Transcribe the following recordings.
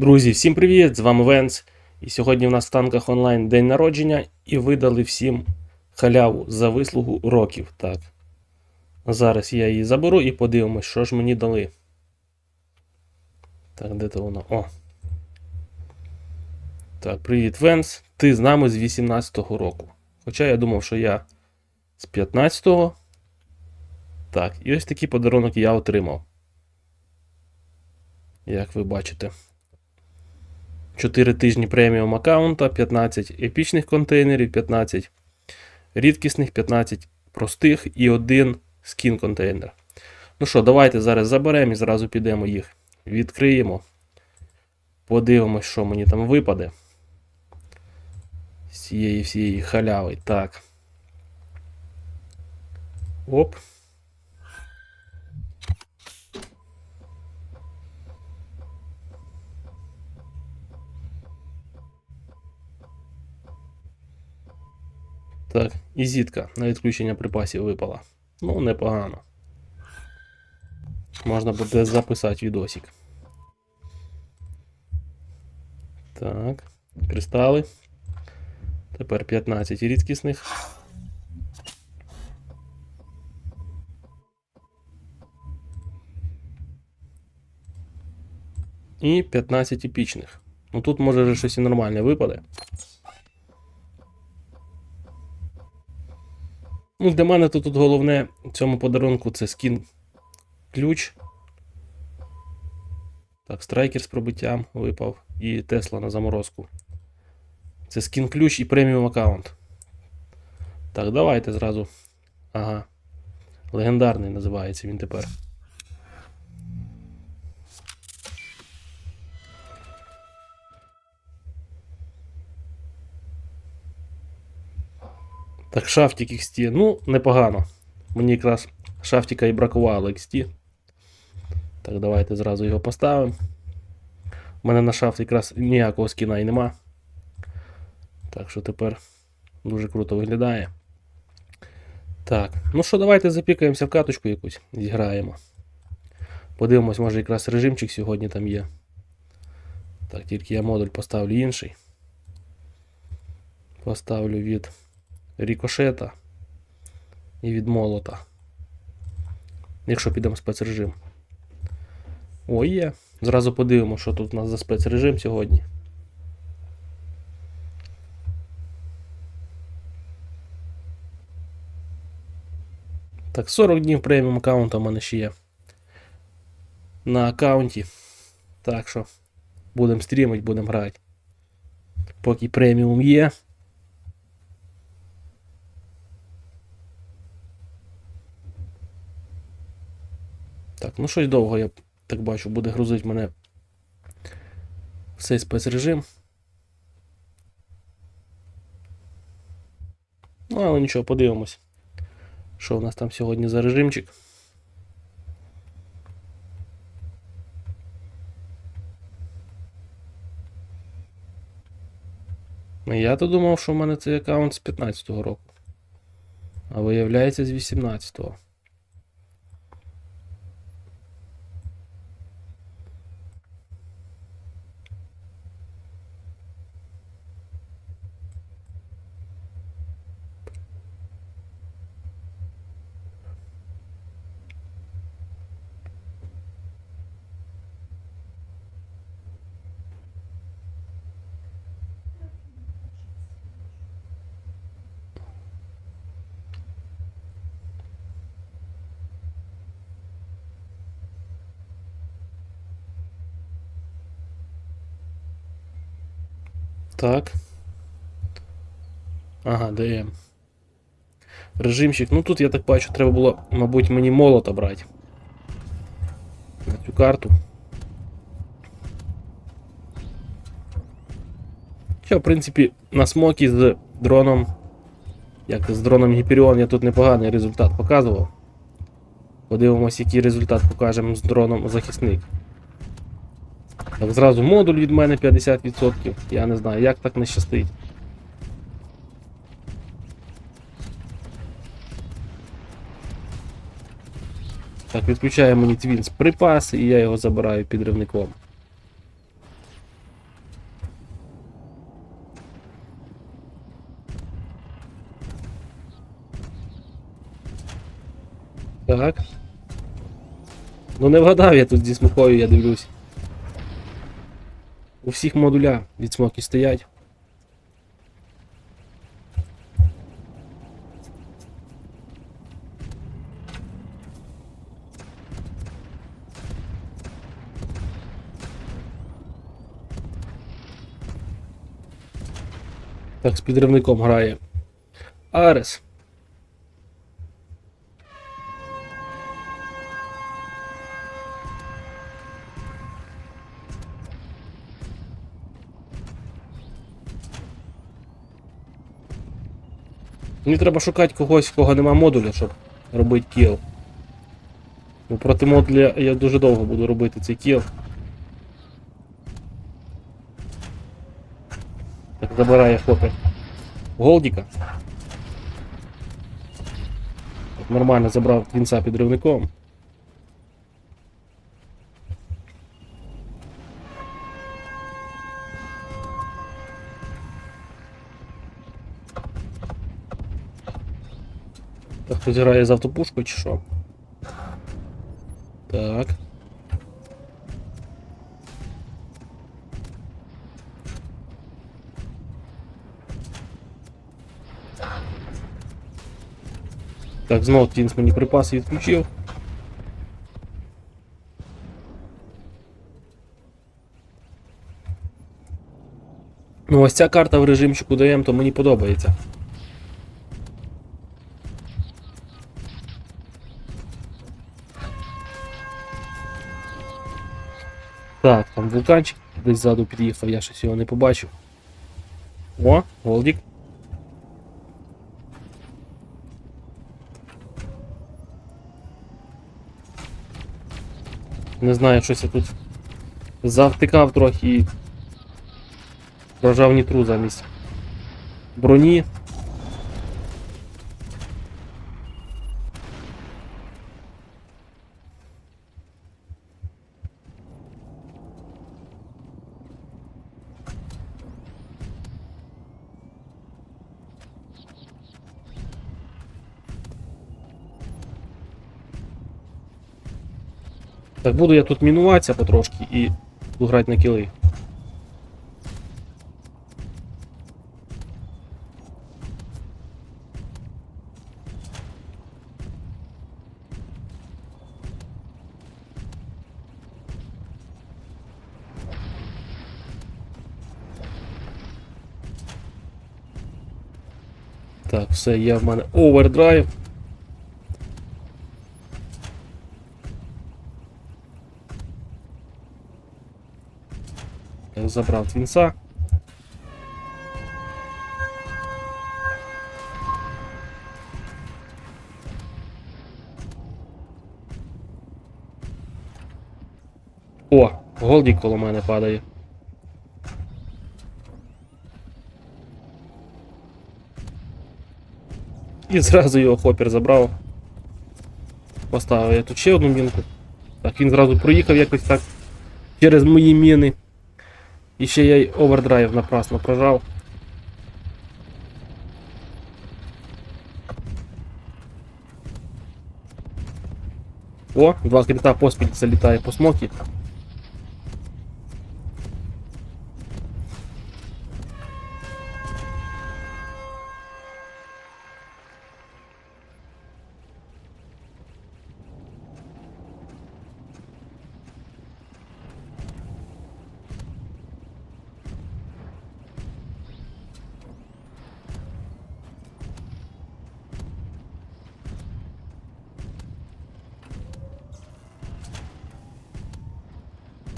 Друзі, всім привіт! З вами Венс. І сьогодні в нас в танках онлайн день народження і видали всім халяву за вислугу років. Так. Зараз я її заберу і подивимось, що ж мені дали. Так, де то воно? О. Так, привіт, Венс. Ти з нами з 18-го року. Хоча я думав, що я з 15-го. Так, і ось такий подарунок я отримав. Як ви бачите. 4 тижні преміум аккаунта, 15 епічних контейнерів, 15 рідкісних, 15 простих і один скін контейнер. Ну що, давайте зараз заберемо і зразу підемо їх. Відкриємо. Подивимось, що мені там випаде. З цієї всієї халяви. Так. Оп. Так, і зітка на відключення припасів випала. Ну, непогано. Можна буде записати відосик. Так, кристали. Тепер 15 рідкісних. І 15 епічних. Ну тут може вже щось і нормальне випаде. Ну, для мене то тут головне в цьому подарунку це скін ключ. Так, страйкер з пробиттям випав і Тесла на заморозку. Це скін ключ і преміум аккаунт. Так, давайте зразу. Ага. Легендарний називається він тепер. Так, шафтик XT. Ну, непогано. Мені якраз шафтика і бракувало XT. Так, давайте зразу його поставимо. У мене на шафт якраз ніякого скіна і нема. Так що тепер дуже круто виглядає. Так, ну що, давайте запікаємося в каточку якусь, зіграємо. Подивимось, може якраз режимчик сьогодні там є. Так, тільки я модуль поставлю інший. Поставлю від рікошета і від молота. Якщо підемо в спецрежим. О, є. Зразу подивимося, що тут у нас за спецрежим сьогодні. Так, 40 днів преміум аккаунта в мене ще є. На аккаунті. Так що будемо стрімити, будемо грати. Поки преміум є. Так, ну щось довго я так бачу, буде грузити мене в цей спецрежим. Ну, але нічого, подивимось. Що в нас там сьогодні за режимчик. Я то думав, що в мене цей аккаунт з 15-го року. А виявляється з 18-го. Так. Ага, ДМ. Режимчик. Ну тут я так бачу, треба було, мабуть, мені молота брати. На цю карту. Що, в принципі, на смокі з дроном. Як з дроном Гіперіон я тут непоганий результат показував. Подивимось, який результат покажемо з дроном захисник. Так, зразу модуль від мене 50%. Я не знаю, як так не щастить. Так, відключає мені твінс припаси, і я його забираю підривником. Так. Ну не вгадав я тут зі смухою я дивлюсь. У всіх модуля від смоки стоять. Так, з підривником грає. Арес. Мені треба шукати когось, в кого нема модуля, щоб робити кіл. Бо проти модуля я дуже довго буду робити цей кіл. Так забирає хлопець. Голдіка. Нормально забрав твінца підривником. хтось грає з автопушкою чи що? Так. Так, знову Твінс мені припаси відключив. Ну, ось ця карта в режимчику даєм, то мені подобається. Вулканчик десь ззаду під'їхав, я щось його не побачив. О, Голдік. Не знаю, щось я тут завтикав трохи і прожав нітру замість броні. Так буду я тут мінуватися потрошки і буду грати на кіли. Так, все, є в мене овердрайв. Забрав твінца. О, голдік коло мене падає. І зразу його хопер забрав. Поставив я тут ще одну мінку. Так, він зразу проїхав якось так через мої міни. І ще я й овердрайв напрасно прожав. О, два крита поспіль залітає по смокі.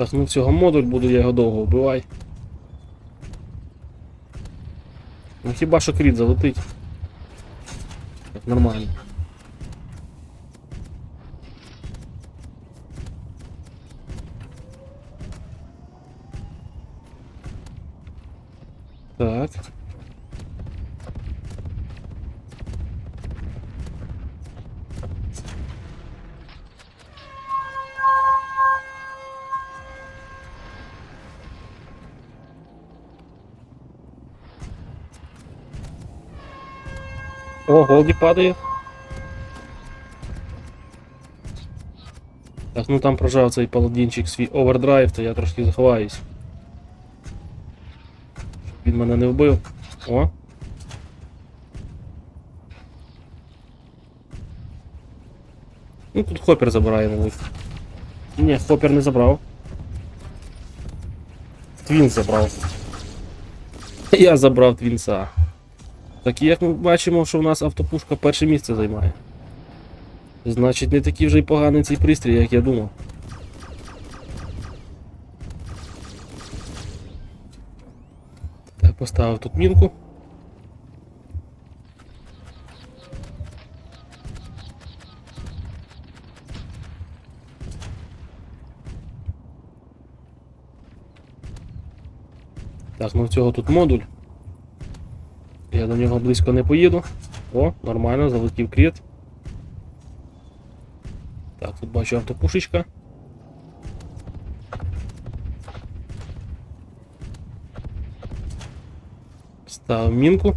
Так, ну цього модуль буду, я його довго вбивай. Ну хіба що кріт залетить. Так, нормально. Так. О, голді падає. ну там прожав цей паладінчик свій овердрайв, то я трошки заховаюсь. Він мене не вбив. О. Ну тут хопер забирає, мабуть. Ні, хопер не забрав. Твін забрав. Я забрав твінса. Так і як ми бачимо, що в нас автопушка перше місце займає. Значить, не такий вже й поганий цей пристрій, як я думав. Так, поставив тут мінку. Так, ну в цього тут модуль. Я нього близько не поїду. О, нормально, залетів кріт. Так, тут бачу автопушечка. Ставив мінку.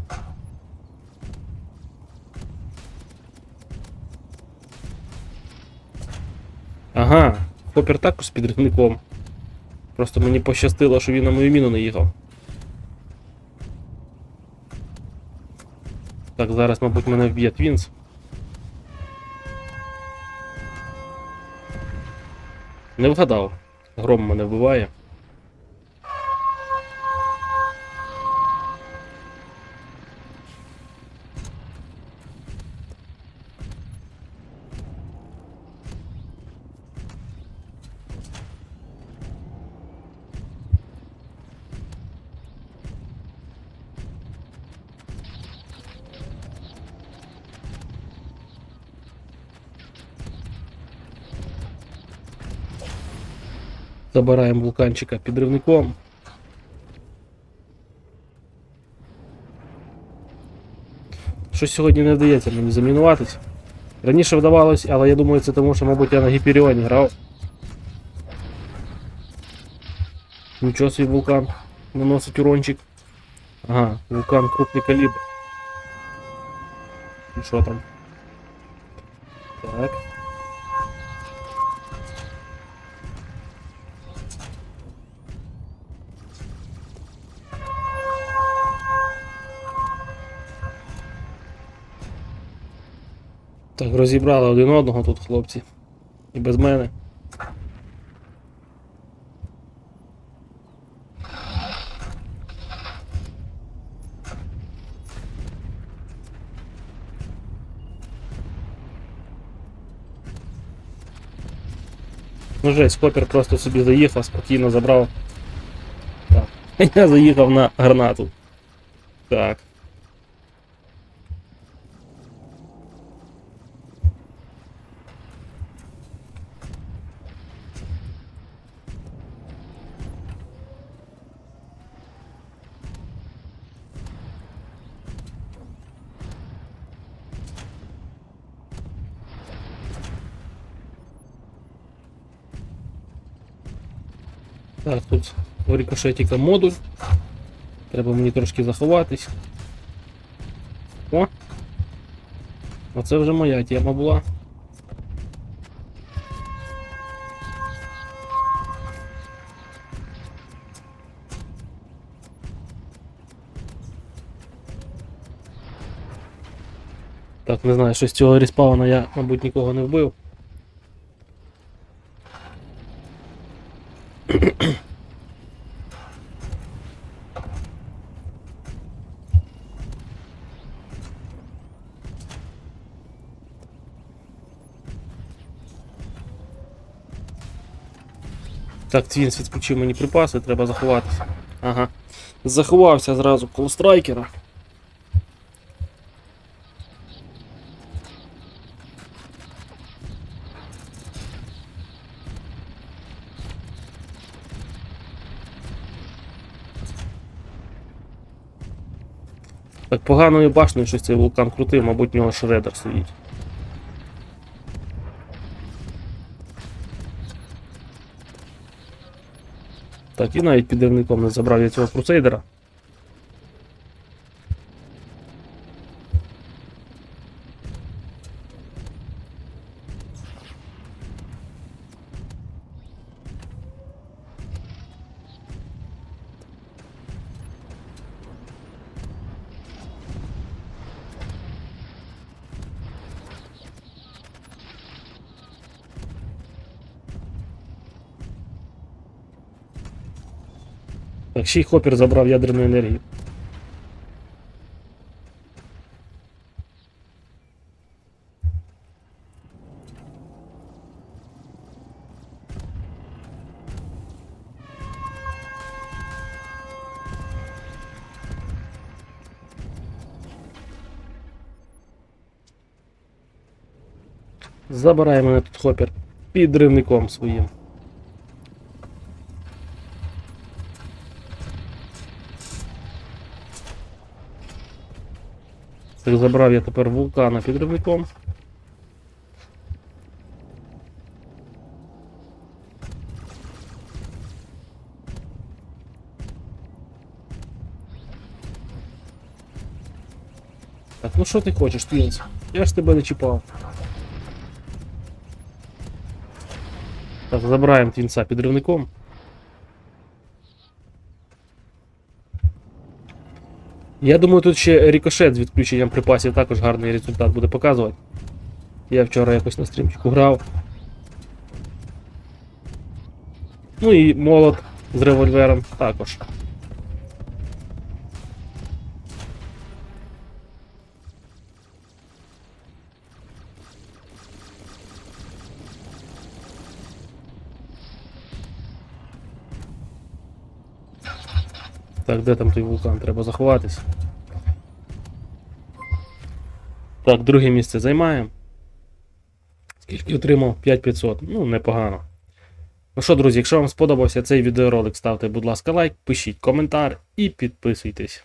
Ага, хопер також з підривником. Просто мені пощастило, що він на мою міну не їхав. Так, зараз, мабуть, мене вб'є Твінс. Не вгадав. Гром мене вбиває. Забираємо вулканчика підривником. Щось сьогодні не вдається мені замінуватись. Раніше вдавалось, але я думаю, це тому, що, мабуть, я на Гіперіоні грав. Нічого свій вулкан наносить урончик. Ага, вулкан крупний калібр. І що там? Так. Так, розібрали один одного тут хлопці. І без мене. Ну жесть, хопер просто собі заїхав, спокійно забрав. Так. Я заїхав на гранату. Так. Так, тут у рикошетіка модуль. Треба мені трошки заховатись. О! Оце вже моя тема була. Так, не знаю, що з цього респауна я, мабуть, нікого не вбив. Так, Твінс відключив мені припаси, треба заховатися. Ага. Заховався зразу коло страйкера. Так поганою башнею щось цей вулкан крутий, мабуть, в нього шредер стоїть. Так, і навіть підривником не забрав я цього крусейдера. Ще й хопір забрав ядерну енергію. Забирає мене тут хопір підривником своїм. Так, забрав я тепер вулкана підривником. Так, ну що ти хочеш, Твінс? Я ж тебе не чіпав. Так, забираємо твінца підривником. Я думаю, тут ще рікошет з відключенням припасів також гарний результат буде показувати. Я вчора якось на стрімчику грав. Ну і молот з револьвером також. Так, де там той вулкан? Треба заховатись. Так, друге місце займаємо. Скільки отримав? 5500. Ну, непогано. Ну що, друзі, якщо вам сподобався цей відеоролик, ставте, будь ласка, лайк, пишіть коментар і підписуйтесь.